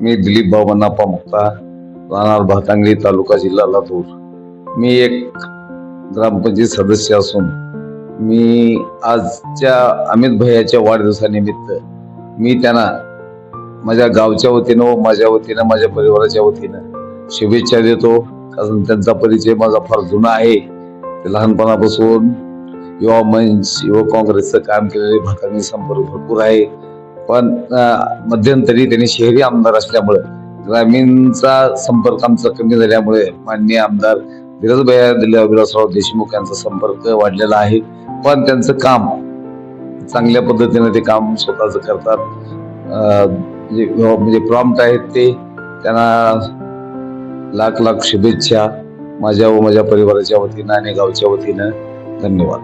मी दिलीप बाबांनापा मुक्ता राहणार भातांगडी तालुका जिल्हा लातूर. मी एक ग्रामपंचायत सदस्य असून मी आजच्या अमित भैयाच्या वाढदिवसानिमित्त मी त्यांना माझ्या गावच्या वतीनं व माझ्या वतीनं माझ्या परिवाराच्या वतीनं शुभेच्छा देतो. कारण त्यांचा परिचय माझा फार जुना आहे. ते लहानपणापासून युवा मंच युवा काँग्रेसचं काम केलेले भातांनी संपर्क भरपूर आहे. पण मध्यंतरी त्यांनी शहरी आमदार असल्यामुळे ग्रामीणचा संपर्क आमचा कमी झाल्यामुळे माननीय आमदार धीरजभैया दिल्या विलासराव देशमुख यांचा संपर्क वाढलेला आहे. पण त्यांचं काम चांगल्या पद्धतीने ते काम स्वतःच करतात. म्हणजे म्हणजे प्रॉम्प्ट आहेत ते त्यांना लाख लाख शुभेच्छा माझ्या व माझ्या परिवाराच्या वतीनं आणि गावच्या वतीनं धन्यवाद.